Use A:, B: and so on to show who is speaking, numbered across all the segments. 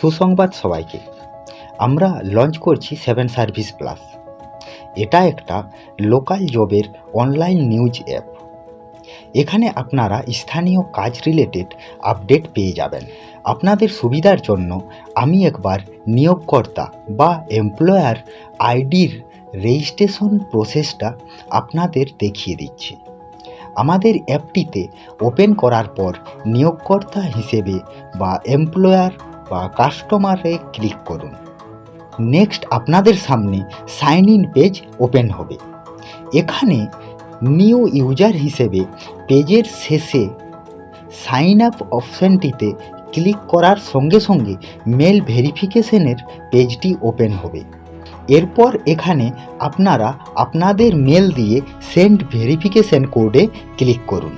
A: সুসংবাদ সবাইকে। আমরা লঞ্চ করছি সেভেন সার্ভিস প্লাস এটা একটা লোকাল জবের অনলাইন নিউজ অ্যাপ এখানে আপনারা স্থানীয় কাজ রিলেটেড আপডেট পেয়ে যাবেন। আপনাদের সুবিধার জন্য আমি একবার নিয়োগকর্তা বা এমপ্লয়ার আইডির রেজিস্ট্রেশন প্রসেসটা আপনাদের দেখিয়ে দিচ্ছি। আমাদের অ্যাপটিতে ওপেন করার পর নিয়োগকর্তা হিসেবে বা এমপ্লয়ার বা কাস্টমারে ক্লিক করুন। নেক্সট আপনাদের সামনে সাইন ইন পেজ ওপেন হবে। এখানে নিউ ইউজার হিসেবে পেজের শেষে সাইন আপ অপশানটিতে ক্লিক করার সঙ্গে সঙ্গে মেল ভেরিফিকেশনের পেজটি ওপেন হবে। এরপর এখানে আপনারা আপনাদের মেল দিয়ে সেন্ড ভেরিফিকেশন কোডে ক্লিক করুন।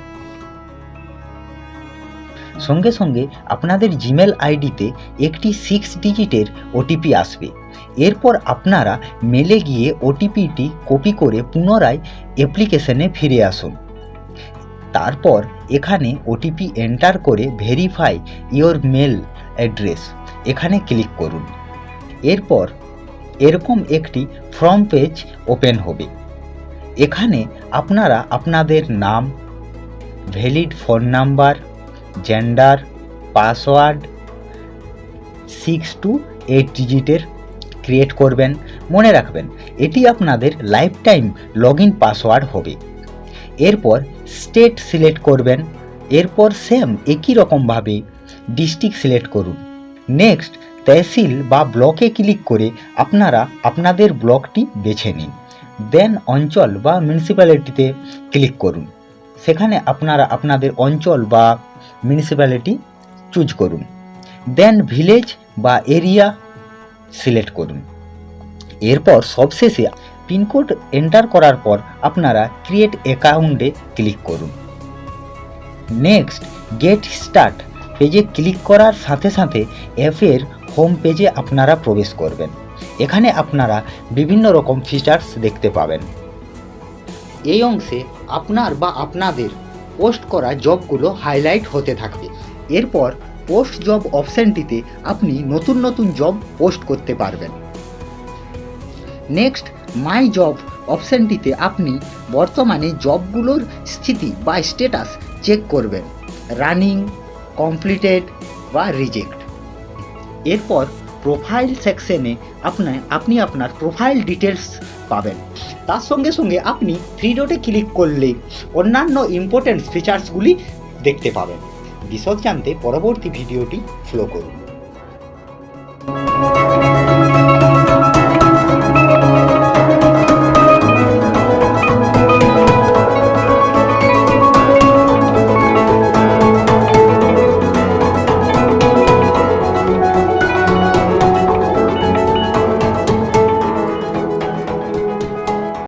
A: সঙ্গে সঙ্গে আপনাদের জিমেল আইডিতে একটি সিক্স ডিজিটের ওটিপি আসবে। এরপর আপনারা মেলে গিয়ে ওটিপিটি কপি করে পুনরায় অ্যাপ্লিকেশনে ফিরে আসুন। তারপর এখানে ওটিপি এন্টার করে ভেরিফাই ইওর মেল অ্যাড্রেস এখানে ক্লিক করুন। এরপর এরকম একটি ফর্ম পেজ ওপেন হবে। এখানে আপনারা আপনাদের নাম valid phone number gender password six to eight ডিজিটের ক্রিয়েট করবেন। মনে রাখবেন, এটি আপনাদের life time log in password হবে। এরপর স্টেট সিলেক্ট করবেন, এরপর সেম একই রকমভাবে ডিস্ট্রিক্ট সিলেক্ট করুন। নেক্সট তহসিল বা ব্লকে ক্লিক করে আপনারা আপনাদের ব্লকটি বেছে নিন। দেন অঞ্চল বা মিউনিসিপ্যালিটিতে ক্লিক করুন। সেখানে আপনারা আপনাদের অঞ্চল বা মিউনিসিপ্যালিটি চুজ করুন। দেন ভিলেজ বা এরিয়া সিলেক্ট করুন। এরপর সবশেষে পিনকোড এন্টার করার পর আপনারা ক্রিয়েট অ্যাকাউন্টে ক্লিক করুন। নেক্সট গেট স্টার্ট পেজে ক্লিক করার সাথে সাথে অ্যাপের হোম পেজে আপনারা প্রবেশ করবেন। এখানে আপনারা বিভিন্ন রকম ফিচার্স দেখতে পাবেন। এই অংশে আপনার বা আপনাদের পোস্ট করা জবগুলো হাইলাইট হতে থাকবে। এরপর পোস্ট জব অপশানটিতে আপনি নতুন নতুন জব পোস্ট করতে পারবেন। নেক্সট, মাই জব অপশানটিতে আপনি বর্তমানে জবগুলোর স্থিতি বা স্ট্যাটাস চেক করবেন। রানিং, কমপ্লিটেড বা রিজেক্ট। এরপর প্রোফাইল সেকশনে আপনার আপনি আপনার প্রোফাইল ডিটেলস পাবেন। তার সঙ্গে সঙ্গে আপনি থ্রি ডটে ক্লিক করলে অন্যান্য ইম্পর্টেন্ট ফিচার্সগুলি দেখতে পাবেন। বিশদ জানতে পরবর্তী ভিডিওটি ফলো করুন।